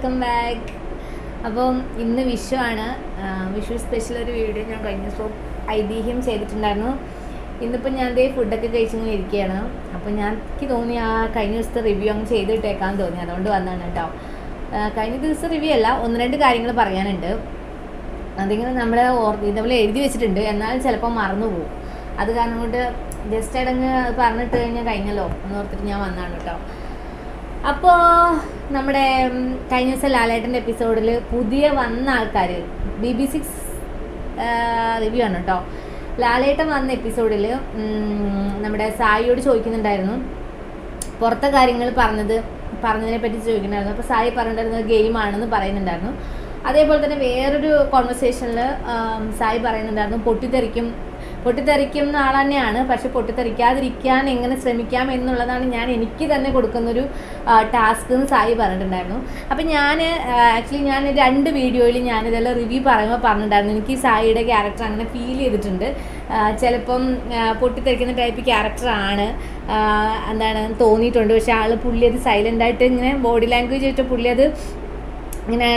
Welcome back. അപ്പം ഇന്ന് വിഷു ആണ്. വിഷു സ്പെഷ്യൽ ഒരു വീഡിയോ ഞാൻ കഴിഞ്ഞ ദിവസം ഐതിഹ്യം ചെയ്തിട്ടുണ്ടായിരുന്നു. ഇന്നിപ്പോൾ ഞാൻ ഇതേ ഫുഡൊക്കെ കഴിച്ചിങ്ങനെ ഇരിക്കുകയാണ്. അപ്പോൾ ഞാൻ എനിക്ക് തോന്നി ആ കഴിഞ്ഞ ദിവസത്തെ റിവ്യൂ അങ്ങ് ചെയ്തിട്ടേക്കാൻ തോന്നി. അതുകൊണ്ട് വന്നാണ് കേട്ടോ കഴിഞ്ഞ ദിവസം റിവ്യൂ അല്ല ഒന്ന് രണ്ട് കാര്യങ്ങൾ പറയാനുണ്ട്. അതിങ്ങനെ നമ്മുടെ ഓർ ഇതേപോലെ എഴുതി വെച്ചിട്ടുണ്ട്. എന്നാൽ ചിലപ്പോൾ മറന്നു പോകും അത് കാരണം കൊണ്ട് ജസ്റ്റ് അടങ്ങ് പറഞ്ഞിട്ട് കഴിഞ്ഞാൽ കഴിഞ്ഞല്ലോ എന്ന് ഓർത്തിട്ട് ഞാൻ വന്നാണ് കേട്ടോ അപ്പോൾ നമ്മുടെ കഴിഞ്ഞ ദിവസം ലാലേട്ടന്റെ എപ്പിസോഡിൽ പുതിയ വന്ന ആൾക്കാർ ബി ബി സിക്സ് റിവ്യൂ ആണ് കേട്ടോ ലാലേട്ടൻ വന്ന എപ്പിസോഡിൽ നമ്മുടെ സായിയോട് ചോദിക്കുന്നുണ്ടായിരുന്നു. പുറത്തെ കാര്യങ്ങൾ പറഞ്ഞത് പറഞ്ഞതിനെ പറ്റി ചോദിക്കുന്നുണ്ടായിരുന്നു. അപ്പോൾ സായി പറഞ്ഞിട്ടുണ്ടായിരുന്നത് ഗെയിമാണെന്ന് പറയുന്നുണ്ടായിരുന്നു. അതേപോലെ തന്നെ വേറൊരു കോൺവെർസേഷനിൽ സായി പറയുന്നുണ്ടായിരുന്നു പൊട്ടിത്തെറിക്കും പൊട്ടിത്തെറിക്കുന്ന ആൾ തന്നെയാണ് പക്ഷെ പൊട്ടിത്തെറിക്കാതിരിക്കാൻ എങ്ങനെ ശ്രമിക്കാം എന്നുള്ളതാണ് ഞാൻ എനിക്ക് തന്നെ കൊടുക്കുന്നൊരു ടാസ്ക് എന്ന് സായി പറഞ്ഞിട്ടുണ്ടായിരുന്നു. അപ്പം ഞാൻ ആക്ച്വലി ഞാൻ രണ്ട് വീഡിയോയിൽ ഞാനിതെല്ലാം റിവ്യൂ പറയുമ്പോൾ പറഞ്ഞിട്ടുണ്ടായിരുന്നു. എനിക്ക് സായിയുടെ ക്യാരക്ടർ അങ്ങനെ ഫീൽ ചെയ്തിട്ടുണ്ട്. ചിലപ്പം പൊട്ടിത്തെറിക്കുന്ന ടൈപ്പ് ക്യാരക്ടറാണ് എന്താണ് തോന്നിയിട്ടുണ്ട്. പക്ഷേ ആൾ പുള്ളി അത് സൈലന്റ് ആയിട്ട് ഇങ്ങനെ ബോഡി ലാംഗ്വേജ് ആയിട്ട് പുള്ളി അത് ഇങ്ങനെ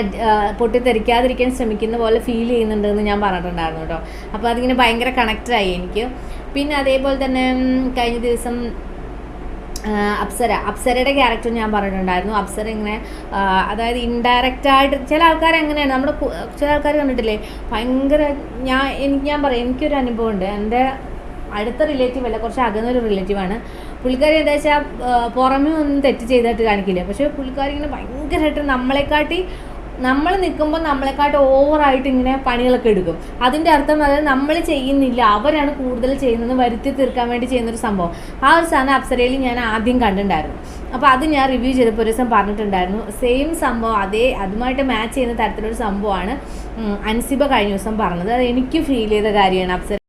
പൊട്ടിത്തെറിക്കാതിരിക്കാൻ ശ്രമിക്കുന്ന പോലെ ഫീൽ ചെയ്യുന്നുണ്ടെന്ന് ഞാൻ പറഞ്ഞിട്ടുണ്ടായിരുന്നു കേട്ടോ അപ്പോൾ അതിങ്ങനെ ഭയങ്കര കണക്റ്റഡായി എനിക്ക്. പിന്നെ അതേപോലെ തന്നെ കഴിഞ്ഞ ദിവസം അപ്സര. അപ്സരയുടെ ക്യാരക്ടർ ഞാൻ പറഞ്ഞിട്ടുണ്ടായിരുന്നു. അപ്സര ഇങ്ങനെ അതായത് ഇൻഡയറക്റ്റ് ആയിട്ട് ചില ആൾക്കാർ അങ്ങനെയാണ്. നമ്മുടെ ചില ആൾക്കാർ കണ്ടിട്ടില്ലേ? ഭയങ്കര ഞാൻ എനിക്ക് ഞാൻ പറയാം എനിക്കൊരു അനുഭവമുണ്ട്. എന്റെ അടുത്ത റിലേറ്റീവ് അല്ല കുറച്ച് അകന്നൊരു റിലേറ്റീവാണ് പുള്ളിക്കാരി എന്താ വെച്ചാൽ പുറമേ ഒന്നും തെറ്റ് ചെയ്തിട്ട് കാണിക്കില്ല. പക്ഷേ പുള്ളിക്കാരി ഇങ്ങനെ ഭയങ്കരമായിട്ട് നമ്മളെക്കാട്ടി നമ്മൾ നിൽക്കുമ്പോൾ നമ്മളെക്കാട്ട് ഓവറായിട്ട് ഇങ്ങനെ പണികളൊക്കെ എടുക്കും. അതിന്റെ അർത്ഥം അതായത് നമ്മൾ ചെയ്യുന്നില്ല അവരാണ് കൂടുതൽ ചെയ്യുന്നത് വരുത്തി തീർക്കാൻ വേണ്ടി ചെയ്യുന്നൊരു സംഭവം. ആ ഒരു സാധനം അപ്സരയിൽ ഞാൻ ആദ്യം കണ്ടിട്ടുണ്ടായിരുന്നു. അപ്പോൾ അത് ഞാൻ റിവ്യൂ ചെയ്തപ്പോൾ ഒരു ദിവസം പറഞ്ഞിട്ടുണ്ടായിരുന്നു സെയിം സംഭവം അതേ അതുമായിട്ട് മാച്ച് ചെയ്യുന്ന തരത്തിലൊരു സംഭവമാണ് അൻസിബ കഴിഞ്ഞ ദിവസം പറഞ്ഞത്. അത് എനിക്ക് ഫീൽ ചെയ്ത കാര്യമാണ് അപ്സര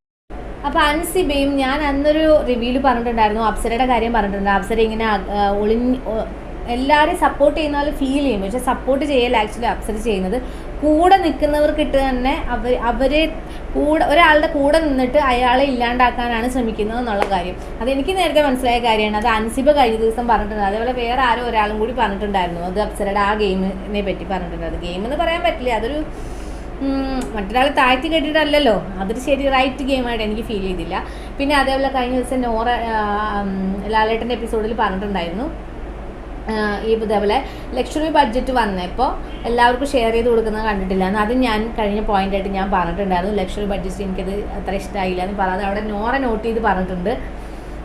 അപ്പോൾ അൻസിബയും ഞാൻ അന്നൊരു റിവ്യൂൽ പറഞ്ഞിട്ടുണ്ടായിരുന്നു അപ്സരയുടെ കാര്യം പറഞ്ഞിട്ടുണ്ട്. അപ്സര ഇങ്ങനെ ഒളി ഒളിഞ്ഞ് എല്ലാവരെയും സപ്പോർട്ട് ചെയ്യുന്ന പോലെ ഫീൽ ചെയ്യും. പക്ഷെ സപ്പോർട്ട് ചെയ്യല്ല ആക്ച്വലി അപ്സര ചെയ്യുന്നത്. കൂടെ നിൽക്കുന്നവർക്കിട്ട് തന്നെ അവർ അവരെ കൂടെ ഒരാളുടെ കൂടെ നിന്നിട്ട് അയാളെ ഇല്ലാണ്ടാക്കാനാണ് ശ്രമിക്കുന്നത് എന്നുള്ള കാര്യം. അതെനിക്ക് നേരത്തെ മനസ്സിലായ കാര്യമാണ്. അത് അൻസിബ കഴിഞ്ഞ ദിവസം പറഞ്ഞിട്ടുണ്ട്. അതേപോലെ വേറെ ആരോ ഒരാളും കൂടി പറഞ്ഞിട്ടുണ്ടായിരുന്നു. അത് അപ്സരയുടെ ആ ഗെയിമിനെ പറ്റി പറഞ്ഞിട്ടുണ്ട്. അത് ഗെയിം എന്ന് പറയാൻ പറ്റില്ല. അതൊരു മറ്റൊരാളെ താഴ്ത്തി കെട്ടിയിട്ടല്ലല്ലോ. അതൊരു ശരി റൈറ്റ് ഗെയിമായിട്ട് എനിക്ക് ഫീൽ ചെയ്തില്ല. പിന്നെ അതേപോലെ കഴിഞ്ഞ ദിവസം നോറ ലാലേട്ടന്റെ എപ്പിസോഡിൽ പറഞ്ഞിട്ടുണ്ടായിരുന്നു. ഈ ഇതേപോലെ ലക്ഷറി ബഡ്ജറ്റ് വന്നപ്പോൾ എല്ലാവർക്കും ഷെയർ ചെയ്ത് കൊടുക്കുന്നത് കണ്ടിട്ടില്ല. എന്ന് അത് ഞാൻ കഴിഞ്ഞ പോയിന്റായിട്ട് ഞാൻ പറഞ്ഞിട്ടുണ്ടായിരുന്നു. ലക്ഷറി ബഡ്ജറ്റ് എനിക്കത് അത്ര ഇഷ്ടമായില്ല എന്ന് പറയാതെ അവിടെ നോറ നോട്ട് ചെയ്ത് പറഞ്ഞിട്ടുണ്ട്.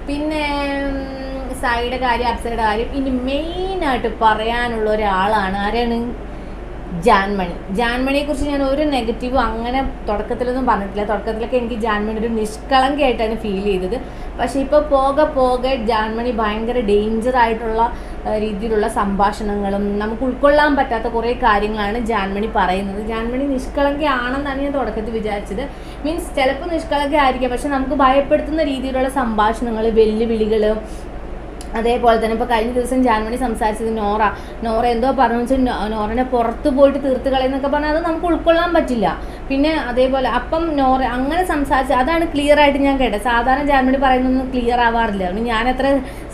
പിന്നെ സൈഡ് കാര്യം അപ്സരയുടെ കാര്യം ഇനി മെയിനായിട്ട് പറയാനുള്ള ഒരാളാണ് ആരാണ്? ജാൻമണി. ജാൻമണിയെ കുറിച്ച് ഞാൻ ഒരു നെഗറ്റീവ് അങ്ങനെ തുടക്കത്തിലൊന്നും പറഞ്ഞിട്ടില്ല. തുടക്കത്തിലൊക്കെ എനിക്ക് ജാൻമണി ഒരു നിഷ്കളങ്കയായിട്ടാണ് ഫീൽ ചെയ്തത്. പക്ഷേ ഇപ്പോൾ പോകെ പോകെ ജാൻമണി ഭയങ്കര ഡേഞ്ചർ ആയിട്ടുള്ള രീതിയിലുള്ള സംഭാഷണങ്ങളും നമുക്ക് ഉൾക്കൊള്ളാൻ പറ്റാത്ത കുറേ കാര്യങ്ങളാണ് ജാൻമണി പറയുന്നത്. ജാൻമണി നിഷ്കളങ്കയാണെന്നാണ് ഞാൻ തുടക്കത്തിൽ വിചാരിച്ചത്. മീൻസ് ചിലപ്പോൾ നിഷ്കളങ്ക ആയിരിക്കാം. പക്ഷെ നമുക്ക് ഭയപ്പെടുത്തുന്ന രീതിയിലുള്ള സംഭാഷണങ്ങൾ വെല്ലുവിളികൾ അതേപോലെ തന്നെ ഇപ്പോൾ കഴിഞ്ഞ ദിവസം ജാൻമണി സംസാരിച്ചത് നോറ. നോറ എന്തോ പറഞ്ഞു വെച്ചാൽ നോറിനെ പുറത്ത് പോയിട്ട് തീർത്ത് കളയുന്നൊക്കെ പറഞ്ഞാൽ അത് നമുക്ക് ഉൾക്കൊള്ളാൻ പറ്റില്ല. പിന്നെ അതേപോലെ അപ്പം നോറ അങ്ങനെ സംസാരിച്ച് അതാണ് ക്ലിയർ ആയിട്ട് ഞാൻ കേട്ടത്. സാധാരണ ജാൻമണി പറയുന്നൊന്നും ക്ലിയർ ആവാറില്ല. അതുകൊണ്ട് ഞാൻ അത്ര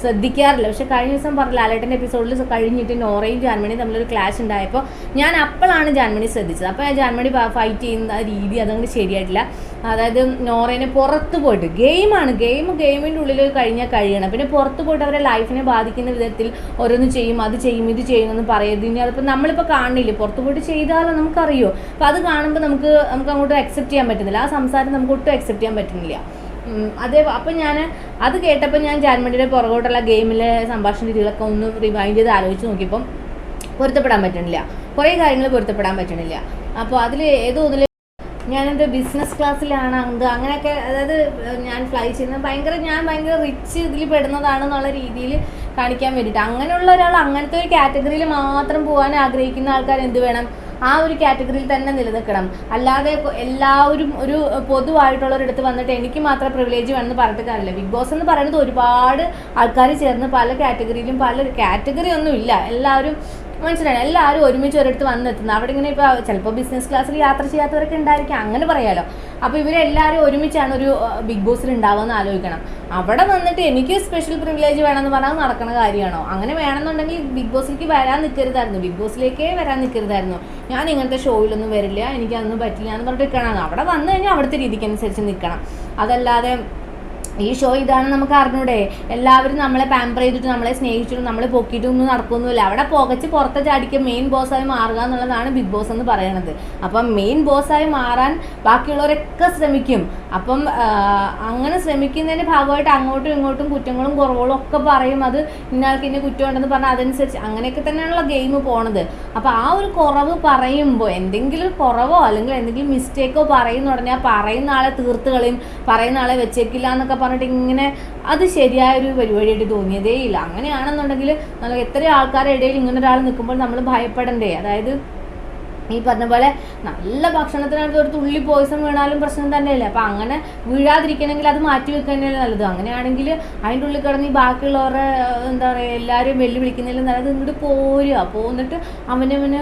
ശ്രദ്ധിക്കാറില്ല. പക്ഷെ കഴിഞ്ഞ ദിവസം പറഞ്ഞ ലാലേട്ടന്റെ എപ്പിസോഡിൽ കഴിഞ്ഞിട്ട് നോറയും ജാൻമണിയും തമ്മിലൊരു ക്ലാഷ് ഉണ്ടായപ്പോൾ ഞാൻ അപ്പോഴാണ് ജാൻമണി ശ്രദ്ധിച്ചത്. അപ്പോൾ ജാൻമണി ഫൈറ്റ് ചെയ്യുന്ന രീതി അതങ്ങോട്ട് ശരിയായിട്ടില്ല. അതായത് നോറേനെ പുറത്ത് പോയിട്ട് ഗെയിമാണ് ഗെയിം ഗെയിമിന്റെ ഉള്ളിൽ കഴിഞ്ഞാൽ കഴിയണം. പിന്നെ പുറത്ത് പോയിട്ട് അവരെ ലൈഫിനെ ബാധിക്കുന്ന വിധത്തിൽ ഓരോന്ന് ചെയ്യും അത് ചെയ്യും ഇത് ചെയ്യും എന്ന് പറയുന്നത് ഇനി അതിപ്പോൾ നമ്മളിപ്പോൾ കാണില്ലേ പുറത്ത് പോയിട്ട് ചെയ്താലോ നമുക്കറിയോ? അപ്പോൾ അത് കാണുമ്പോൾ നമുക്ക് നമുക്ക് അങ്ങോട്ട് അക്സെപ്റ്റ് ചെയ്യാൻ പറ്റുന്നില്ല. ആ സംസാരം നമുക്ക് ഒട്ടും അക്സെപ്റ്റ് ചെയ്യാൻ പറ്റുന്നില്ല. അതേ അപ്പം ഞാൻ അത് കേട്ടപ്പോൾ ഞാൻ ജാൻമണിയുടെ പുറകോട്ടുള്ള ഗെയിമിലെ സംഭാഷണ രീതികളൊക്കെ ഒന്ന് റിവൈൻഡ് ചെയ്ത് ആലോചിച്ച് നോക്കിയപ്പം പൊരുത്തപ്പെടാൻ പറ്റണില്ല കുറേ കാര്യങ്ങൾ പൊരുത്തപ്പെടാൻ പറ്റണില്ല അപ്പോൾ അതിൽ ഏതോ ഇതിൽ ഞാനെന്റെ ബിസിനസ് ക്ലാസ്സിലാണ് എന്ത് അങ്ങനെയൊക്കെ അതായത് ഞാൻ ഫ്ലൈ ചെയ്യുന്നത് ഭയങ്കര ഞാൻ ഭയങ്കര റിച്ച് ഇതിൽ പെടുന്നതാണെന്നുള്ള രീതിയിൽ കാണിക്കാൻ വേണ്ടിയിട്ട്. അങ്ങനെയുള്ള ഒരാൾ അങ്ങനത്തെ ഒരു കാറ്റഗറിയിൽ മാത്രം പോകാൻ ആഗ്രഹിക്കുന്ന ആൾക്കാർ എന്ത് വേണം? ആ ഒരു കാറ്റഗറിയിൽ തന്നെ നിലനിൽക്കണം. അല്ലാതെ എല്ലാവരും ഒരു പൊതുവായിട്ടുള്ളവരെടുത്ത് വന്നിട്ട് എനിക്ക് മാത്രം പ്രിവിലേജ് വേണമെന്ന് പറഞ്ഞിട്ട് കാര്യമില്ല. ബിഗ് ബോസ് എന്ന് പറയുന്നത് ഒരുപാട് ആൾക്കാർ ചേർന്ന് പല കാറ്റഗറിയിലും പല കാറ്റഗറി ഒന്നും ഇല്ല എല്ലാവരും മനസ്സിലായി. എല്ലാവരും ഒരുമിച്ച് ഒരിടത്ത് വന്നെത്തുന്നത് അവിടെ ഇങ്ങനെ ഇപ്പോൾ ചിലപ്പോൾ ബിസിനസ് ക്ലാസ്സിൽ യാത്ര ചെയ്യാത്തവരൊക്കെ ഉണ്ടായിരിക്കും. അങ്ങനെ പറയാലോ. അപ്പോൾ ഇവരെല്ലാവരും ഒരുമിച്ചാണ് ഒരു ബിഗ് ബോസിൽ ഉണ്ടാവുമെന്ന് ആലോചിക്കണം. അവിടെ വന്നിട്ട് എനിക്ക് സ്പെഷ്യൽ പ്രിവിലേജ് വേണമെന്ന് പറഞ്ഞാൽ നടക്കുന്ന കാര്യമാണോ? അങ്ങനെ വേണമെന്നുണ്ടെങ്കിൽ ബിഗ് ബോസിലേക്ക് വരാൻ നിൽക്കരുതായിരുന്നു ബിഗ് ബോസിലേക്കേ വരാൻ നിൽക്കരുതായിരുന്നു ഞാൻ ഇങ്ങനത്തെ ഷോയിലൊന്നും വരില്ല. എനിക്ക് അതൊന്നും പറ്റില്ല എന്ന് പറഞ്ഞിട്ട് നിൽക്കണം അവിടെ വന്നു കഴിഞ്ഞാൽ അവിടുത്തെ രീതിക്ക് അനുസരിച്ച് നിൽക്കണം അതല്ലാതെ ഈ ഷോ ഇതാണ് നമുക്ക് അറിഞ്ഞൂടെ? എല്ലാവരും നമ്മളെ പാമ്പർ ചെയ്തിട്ട് നമ്മളെ സ്നേഹിച്ചിട്ടും നമ്മളെ പൊക്കിയിട്ടൊന്നും നടക്കൊന്നുമില്ല അവിടെ പുകച്ച് പുറത്തെ ചാടിക്ക് മെയിൻ ബോസായി മാറുക എന്നുള്ളതാണ് ബിഗ് ബോസ് എന്ന് പറയുന്നത് അപ്പം മെയിൻ ബോസായി മാറാൻ ബാക്കിയുള്ളവരൊക്കെ ശ്രമിക്കും. അപ്പം അങ്ങനെ ശ്രമിക്കുന്നതിന്റെ ഭാഗമായിട്ട് അങ്ങോട്ടും ഇങ്ങോട്ടും കുറ്റങ്ങളും കുറവുകളും ഒക്കെ പറയും. അത് ഇന്നയാൾക്ക് ഇന്ന കുറ്റം ഉണ്ടെന്ന് പറഞ്ഞാൽ അതനുസരിച്ച് അങ്ങനെയൊക്കെ തന്നെയാണല്ലോ ഗെയിം പോണത്. അപ്പോൾ ആ ഒരു കുറവ് പറയുമ്പോൾ എന്തെങ്കിലും കുറവോ അല്ലെങ്കിൽ എന്തെങ്കിലും മിസ്റ്റേക്കോ പറയുന്ന ഉടനെ പറയുന്ന ആളെ തീർത്ത് കളയും. പറയുന്ന ആളെ വെച്ചേക്കില്ല എന്നൊക്കെ പറഞ്ഞിട്ട് ഇങ്ങനെ അത് ശരിയായ ഒരു പരിപാടിയായിട്ട് തോന്നിയതേയില്ല അങ്ങനെയാണെന്നുണ്ടെങ്കിൽ നമ്മൾ എത്ര ആൾക്കാരുടെ ഇടയിൽ ഇങ്ങനെ ഒരാൾ നിൽക്കുമ്പോൾ നമ്മൾ ഭയപ്പെടണ്ടേ? അതായത് ഈ പറഞ്ഞ പോലെ നല്ല ഭക്ഷണത്തിനകത്ത് ഒരു തുള്ളി പോയിസൺ വീണാലും പ്രശ്നം തന്നെയല്ലേ? അപ്പം അങ്ങനെ വീഴാതിരിക്കണമെങ്കിൽ അത് മാറ്റി വെക്കുന്നതല്ലേ നല്ലത്. അങ്ങനെയാണെങ്കിൽ അതിന്റെ ഉള്ളിൽ കിടന്ന് ഈ ബാക്കിയുള്ളവരുടെ എന്താ പറയുക എല്ലാവരും വെല്ലുവിളിക്കുന്നതിലും നല്ലത് ഇങ്ങോട്ട് പോരുക. പോന്നിട്ട് അവനവന്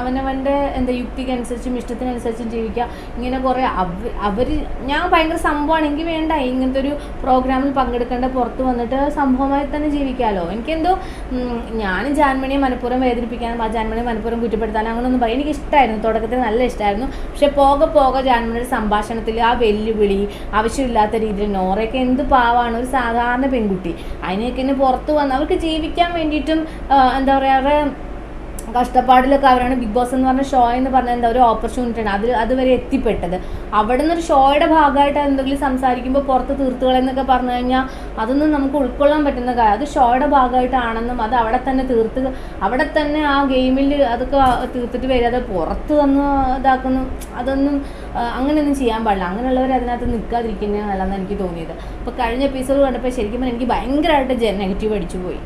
അവനവന്റെ എന്താ യുക്തിക്കനുസരിച്ചും ഇഷ്ടത്തിനനുസരിച്ചും ജീവിക്കുക. ഇങ്ങനെ കുറേ അവ അവർ ഞാൻ ഭയങ്കര സംഭവമാണെങ്കിൽ വേണ്ട. ഇങ്ങനത്തെ ഒരു പ്രോഗ്രാമിൽ പങ്കെടുക്കേണ്ട പുറത്ത് വന്നിട്ട് സംഭവമായി തന്നെ ജീവിക്കാമല്ലോ എനിക്കെന്തോ ഞാനും ജാൻമണിയെ മനഃപൂർവം വേദനിപ്പിക്കാനും ആ ജാൻമണിയെ മനഃപൂർവം കുറ്റപ്പെടുത്താനും അങ്ങനെയൊന്നും പറയും. എനിക്ക് ഇഷ്ടമായിരുന്നു തുടക്കത്തിൽ നല്ല ഇഷ്ടമായിരുന്നു പക്ഷെ പോകെ പോകെ ജാൻമണിയുടെ സംഭാഷണത്തിൽ ആ വെല്ലുവിളി ആവശ്യമില്ലാത്ത രീതിയിൽ നോറയൊക്കെ എന്ത് പാവാണ്? ഒരു സാധാരണ പെൺകുട്ടി. അതിനെയൊക്കെ ഇന്ന് പുറത്ത് വന്ന് അവർക്ക് ജീവിക്കാൻ വേണ്ടിയിട്ടും എന്താ പറയുക അവരുടെ കഷ്ടപ്പാടിലൊക്കെ അവരാണ് ബിഗ് ബോസ് എന്ന് പറഞ്ഞ ഷോ എന്ന് പറഞ്ഞ എന്താ ഒരു ഓപ്പർച്യൂണിറ്റി ആണ്. അതിൽ അതുവരെ എത്തിപ്പെട്ടത്. അവിടെ നിന്ന് ഒരു ഷോയുടെ ഭാഗമായിട്ട് എന്തെങ്കിലും സംസാരിക്കുമ്പോൾ പുറത്ത് തീർത്തുകളെന്നൊക്കെ പറഞ്ഞു കഴിഞ്ഞാൽ അതൊന്നും നമുക്ക് ഉൾക്കൊള്ളാൻ പറ്റുന്ന കാര്യം. അത് ഷോയുടെ ഭാഗമായിട്ടാണെന്നും അത് അവിടെ തന്നെ തീർത്ത് അവിടെ തന്നെ ആ ഗെയിമിൽ അതൊക്കെ തീർത്തിട്ട് വരാതെ പുറത്ത് വന്ന് ഇതാക്കുന്നു. അതൊന്നും അങ്ങനെയൊന്നും ചെയ്യാൻ പാടില്ല. അങ്ങനെയുള്ളവർ അതിനകത്ത് നിൽക്കാതിരിക്കുന്നതാണ് നല്ലതെന്ന് എനിക്ക് തോന്നിയത്. അപ്പോൾ കഴിഞ്ഞ എപ്പിസോഡ് കണ്ടപ്പോൾ ശരിക്കും എനിക്ക് ഭയങ്കരമായിട്ട് നെഗറ്റീവ് അടിച്ചു പോയി.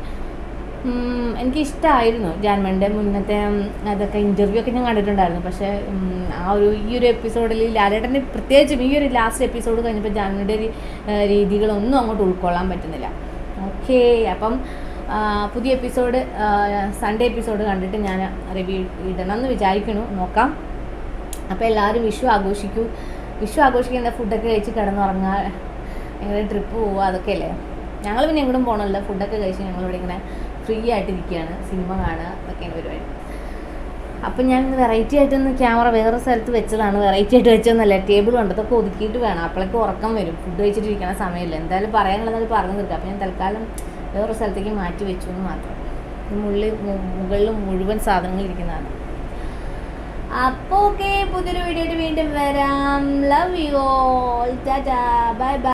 ഉം, എനിക്ക് ഇഷ്ടമായിരുന്നു ജാൻമണിന്റെ മുന്നത്തെ അതൊക്കെ ഇന്റർവ്യൂ ഒക്കെ ഞാൻ കണ്ടിട്ടുണ്ടായിരുന്നു. പക്ഷേ ആ ഒരു ഈ ഒരു എപ്പിസോഡിൽ ലാലേട്ടന്റെ പ്രത്യേകിച്ചും ഈ ഒരു ലാസ്റ്റ് എപ്പിസോഡ് കഴിഞ്ഞപ്പോൾ ജാൻമണിയുടെ രീതികളൊന്നും അങ്ങോട്ട് ഉൾക്കൊള്ളാൻ പറ്റുന്നില്ല. ഓക്കേ അപ്പം പുതിയ എപ്പിസോഡ് സൺഡേ എപ്പിസോഡ് കണ്ടിട്ട് ഞാൻ റിവ്യൂ ഇടണം എന്ന് വിചാരിക്കണു നോക്കാം. അപ്പോൾ എല്ലാവരും വിഷു ആഘോഷിക്കൂ. വിഷു ആഘോഷിക്കേണ്ട ഫുഡൊക്കെ കഴിച്ച് കിടന്നുറങ്ങാൻ എങ്ങനെ ട്രിപ്പ് പോവുക അതൊക്കെ അല്ലേ? ഞങ്ങൾ പിന്നെ എങ്ങോട്ടും പോകണമല്ലോ ഫുഡൊക്കെ കഴിച്ച് ഞങ്ങളിവിടെ ഇങ്ങനെ ഫ്രീ ആയിട്ടിരിക്കുകയാണ് സിനിമ കാണുക അതൊക്കെയാണ് പരിപാടി. അപ്പം ഞാൻ വെറൈറ്റി ആയിട്ടൊന്ന് ക്യാമറ വേറെ സ്ഥലത്ത് വെച്ചതാണ്. വെറൈറ്റി ആയിട്ട് വെച്ചതെന്നല്ല ടേബിൾ ഉണ്ട്. അതൊക്കെ ഒതുക്കിയിട്ട് വേണം. അപ്പോഴേക്ക് ഉറക്കം വരും. ഫുഡ് കഴിച്ചിട്ടിരിക്കണ സമയമില്ല. എന്തായാലും പറയാനുള്ളത് പറഞ്ഞു തീർക്കാം. അപ്പം ഞാൻ തൽക്കാലം വേറെ സ്ഥലത്തേക്ക് മാറ്റി വെച്ചു എന്ന് മാത്രം. മുള്ളിൽ മുകളിൽ മുഴുവൻ സാധനങ്ങൾ ഇരിക്കുന്നതാണ്. അപ്പോൾ ഓക്കെ പുതിയൊരു വീഡിയോ വീണ്ടും വരാം. Love you all tata bye bye